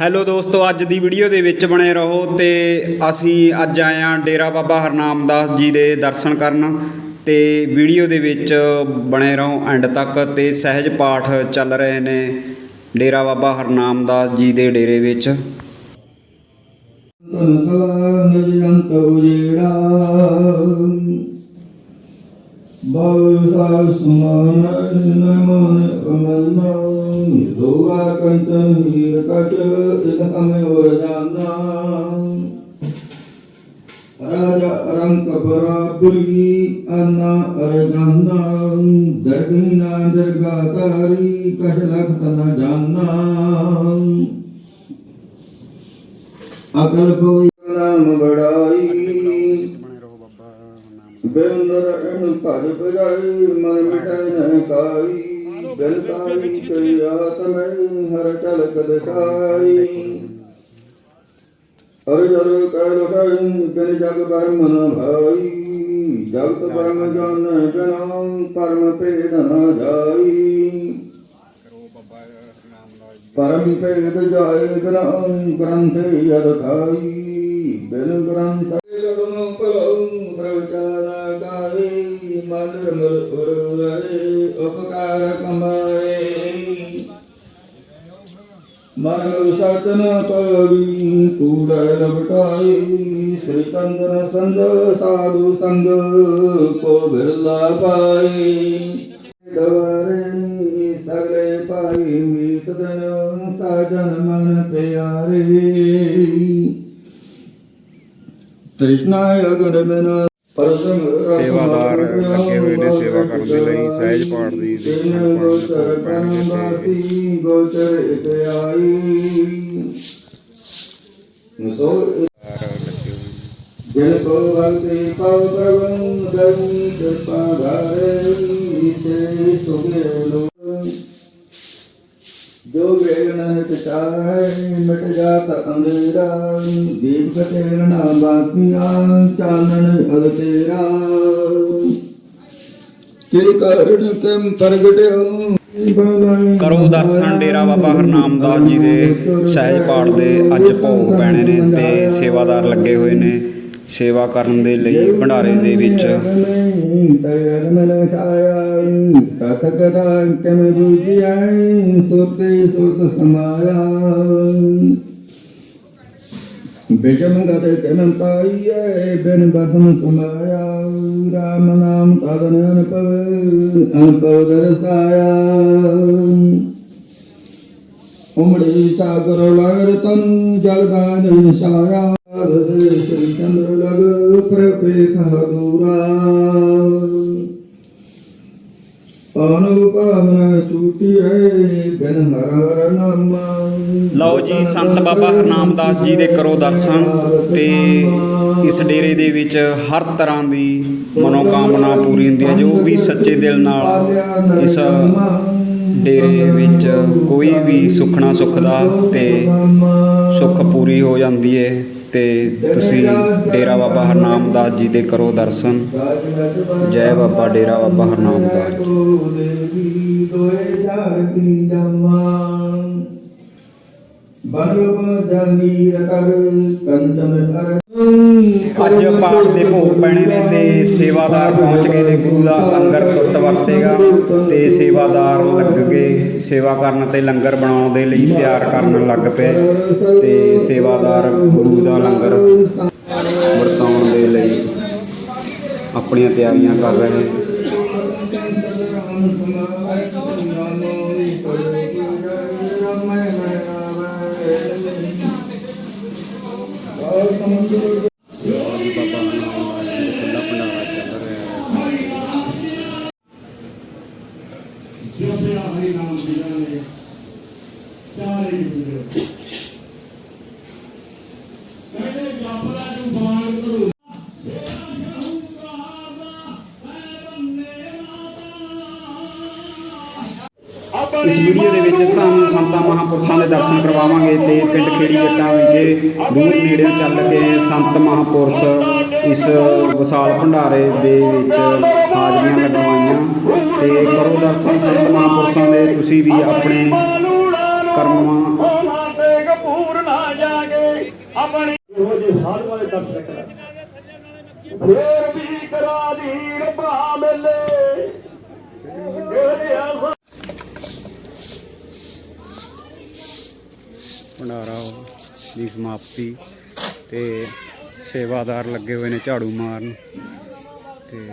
Hello ਦੋਸਤੋ, ਅੱਜ ਦੀ video ਦੇ ਵਿੱਚ ਬਣੇ ਰਹੋ ਤੇ ਅਸੀਂ ਅੱਜ ਆਏ ਹਾਂ ਡੇਰਾ ਬਾਬਾ ਹਰਨਾਮਦਾਸ ਜੀ ਦੇ ਦਰਸ਼ਨ ਕਰਨ ਤੇ ਵੀਡੀਓ ਦੇ ਵਿੱਚ ਬਣੇ ਰਹੋ ਐਂਡ ਤੱਕ ਤੇ ਸਹਿਜ ਪਾਠ ਚੱਲ ਰਹੇ ਨੇ ਡੇਰਾ ਬਾਬਾ ਹਰਨਾਮਦਾਸ ਜੀ ਦੇ ਡੇਰੇ ਵਿੱਚ। ਨਿਰੰਤ ਉਜੇੜਾ। ਬਾਉ ਸਾ ਨਮਨ ਅਮਲਨਾ ਦੋਆ ਕੰਤ ਹੀਰ ਕਟ ਇਕ ਹਮੇ ਹੋਰ ਜਾਨਾ ਰਾਜਾ ਰੰਗ ਬਰਾਬਰੀ ਅਨਾ ਅਰਗਾਨਾ ਦਰਗੀਨਾ ਦਰਗਾ ਤਾਰੀ ਕਸ਼ ਲਖਤ ਨ ਜਾਨਾ ਅਕਲ ਕੋਈ ਨਾਮ ਬੜਾਈ ਬੇਨਰ ਅਨ ਭਜ ਬਜਾਈ ਮਨ ਮਿਟਾਇ ਨ ਕਾਈ। ਬਲਤਾਈ ਕਰਿਆਤ ਮੈਂ ਹਰ ਟਲਕ ਦਿਖਾਈ ਹਰ ਜਰ ਕਹਿ ਲਖਾਈ ਬਿਨ ਜਗ ਬਰਮ ਨ ਭਾਈ ਜਗਤ ਬਰਮ ਜਾਣ ਬਿਨਾ ਪਰਮ ਭੇਦ ਨ ਜਾਈ ਪਰਮ ਭੇਦ ਜਾਏ ਗ੍ਰੰਥ ਯਦ ਖਾਈ ਬਿਨ ਗ੍ਰੰਥ ਲਗਨ ਪਲਉ ਪ੍ਰਵਚਾਰਾ ਗਾਏ ਮਨ ਰਮਲ ਉਰੇ ਉਪਕਾਰ ਕਮਾਏ। ਮਨ ਸਤਨ ਪਵੀ ਕੂੜਾ ਲਬਟਾਈ ਸ੍ਰੀ ਕੰਦਨ ਸੰਗ, ਸਾਧੂ ਸੰਗ ਕੋ ਬਿਰਲਾ ਪਾਈ। ਦਵਾਰੇ ਸਗਲੇ ਪਾਈ, ਮੀਤ ਦਨ ਸਾਜਨ ਮਨ ਪਿਆਰੇ। ਤ੍ਰਿਸ਼ਨਾ ਅਗਰ ਬਿਨਾ ਸੇਵਾਦਾਰ ਲੱਗੇ ਹੋਏ ਨੇ ਸੇਵਾ ਕਰਨ ਦੇ ਲਈ ਸਹਿਜ ਪਾਠ ਦੀ ਪਾਠ ਪੈਣਗੇ ਗੋਚਰ ਇਕ ਆਈ। ਸੋ ਜਨ ਕੋ ਭਗਤੀ ਪਵ ਪ੍ਰਵੰ ਗਈ ਕਿਰਪਾ ਧਾਰੇ ਈਤੇ ਸੁਗੇ ਲੋ ਜੋ ਵੇਗਨ ਹਿਤ ਮਿਟ ਜਾਤ ਅੰਧੇਰਾ ਦੀਪ ਕਟੇਰ ਨਾ ਬਾਕੀਆਂ, ਚਾਨਣ ਅਗ ਤੇਰਾ। ਤੇਰੀ ਕਰਣ ਕਮ ਪ੍ਰਗਟਿਓ। ਕਰੋ ਦਰਸ਼ਨ ਡੇਰਾ ਬਾਬਾ ਹਰਨਾਮ ਦਾਸ ਜੀ ਦੇ ਸਹਿਜ ਪਾਠ ਦੇ ਅੱਜ ਭੋਗ ਪੈਣੇ ਨੇ ਤੇ ਸੇਵਾਦਾਰ ਲੱਗੇ ਹੋਏ ਨੇ। ਸੇਵਾ ਕਰਨ ਦੇ ਲਈ ਭੰਡਾਰੇ ਦੇ ਵਿੱਚ। ਬਿਜਮ ਗਤ ਕਮ ਪਾਈਏ ਬਿਨ ਬਸਮ ਸਮਾਇਆ ਰਾਮ ਨਾਮ ਤਦਨ ਅਨਪਵ ਅਨਪਵ ਦਰਸਾਇਆ ਉਮੜੀ ਸਾਗਰ ਲਹਿਰ ਤਨ ਜਲ ਗਾਨ ਸਾਇਆ ਖਦੂਰਾ ਅਨੁਪਮ ਟੂਟੀ ਹੈ ਬਿਨ ਹਰ ਹਰ ਨਾਮ ਲਓ ਜੀ, ਸੰਤ ਬਾਬਾ ਹਰਨਾਮਦਾਸ ਜੀ ਦੇ ਕਰੋ ਦਰਸ਼ਨ ਤੇ ਇਸ ਡੇਰੇ ਦੇ ਵਿੱਚ ਹਰ ਤਰ੍ਹਾਂ ਦੀ ਮਨੋਕਾਮਨਾ ਪੂਰੀ ਹੁੰਦੀ ਹੈ, ਜੋ ਵੀ ਸੱਚੇ ਦਿਲ ਨਾਲ ਇਸ ਡੇਰੇ ਵਿੱਚ ਕੋਈ ਵੀ ਸੁਖਣਾ ਸੁਖਦਾ ਤੇ ਸੁੱਖ ਪੂਰੀ ਹੋ ਜਾਂਦੀ ਹੈ ਤੇ ਤੁਸੀਂ ਡੇਰਾ ਬਾਬਾ ਹਰਨਾਮ ਦਾਸ ਜੀ ਦੇ ਕਰੋ ਦਰਸ਼ਨ। ਜੈ ਬਾਬਾ ਡੇਰਾ ਬਾਬਾ ਹਰਨਾਮਦਾਸ ਜੀ। ਅੱਜ ਪਾਠ ਦੇ ਭੋਗ ਪੈਣੇ ਨੇ ਤੇ ਸੇਵਾਦਾਰ ਪਹੁੰਚ ਗਏ ਨੇ ਗੁਰੂ ਦਾ ਲੰਗਰ ਟੁੱਟ ਵਰਤੇ। ਤੇ ਸੇਵਾਦਾਰ ਲੱਗ ਗਏ। ਸੇਵਾ ਕਰਨ ਤੇ ਲੰਗਰ ਬਣਾਉਣ ਦੇ ਲਈ ਤਿਆਰ ਕਰਨ ਲੱਗ ਪਏ ਤੇ ਸੇਵਾਦਾਰ ਗੁਰੂ ਦਾ ਲੰਗਰ ਵਰਤਾਉਣ ਦੇ ਲਈ ਆਪਣੀਆਂ ਤਿਆਰੀਆਂ ਕਰ ਰਹੇ ਨੇ ਜਪਿਆ ਹਰੀ ਨਾਮ ਬਿਜਾਨੇ ਚਾਰੇ ਗੁਜਰੇ ਕਹਿੰਦੇ ਜਪਦਾ ਨੂੰ ਬਾਣ ਕਰੋ ਇਸ ਵੀਡੀਓ ਦੇ ਵਿੱਚ ਤੁਹਾਨੂੰ ਸੰਤਾਂ ਮਹਾਂਪੁਰਸ਼ਾਂ ਦੇ ਦਰਸ਼ਨ ਕਰਵਾਵਾਂਗੇ ਤੇ ਪਿੰਡ ਖੇੜੀ ਜੱਟਾਂ ਵਿਖੇ ਦੂਰ ਨੇੜੇ ਚੱਲ ਕੇ ਸੰਤ ਮਹਾਂਪੁਰਸ਼ ਇਸ ਵਿਸ਼ਾਲ ਭੰਡਾਰੇ ਦੇ ਵਿੱਚ ਹਾਜ਼ਰੀਆਂ ਲਗਵਾਈਆਂ ਤੇ ਕਰੋ ਦਰਸ਼ਨ ਸੰਤ ਮਹਾਂਪੁਰਸ਼ਾਂ ਦੇ ਤੁਸੀਂ ਵੀ ਆਪਣੇ ਕਰਮਾਂ ਆਪਣੀ ਇਹੋ ਜਿਹੇ ਸਾਧੂਆਂ ਦੇ ਦਰਸ਼ਨ ਕਰਾ ਫੇਰ ਵੀ ਕਰਾ ਦੀ ਰੱਬਾ ਮੇਲੇ। ਤੇਰੇ ਆਸਾਂ ਭੰਡਾਰਾ ਦੀ ਸਮਾਪਤੀ ਤੇ ਸੇਵਾਦਾਰ ਲੱਗੇ ਹੋਏ ਨੇ ਝਾੜੂ ਮਾਰਨ ਤੇ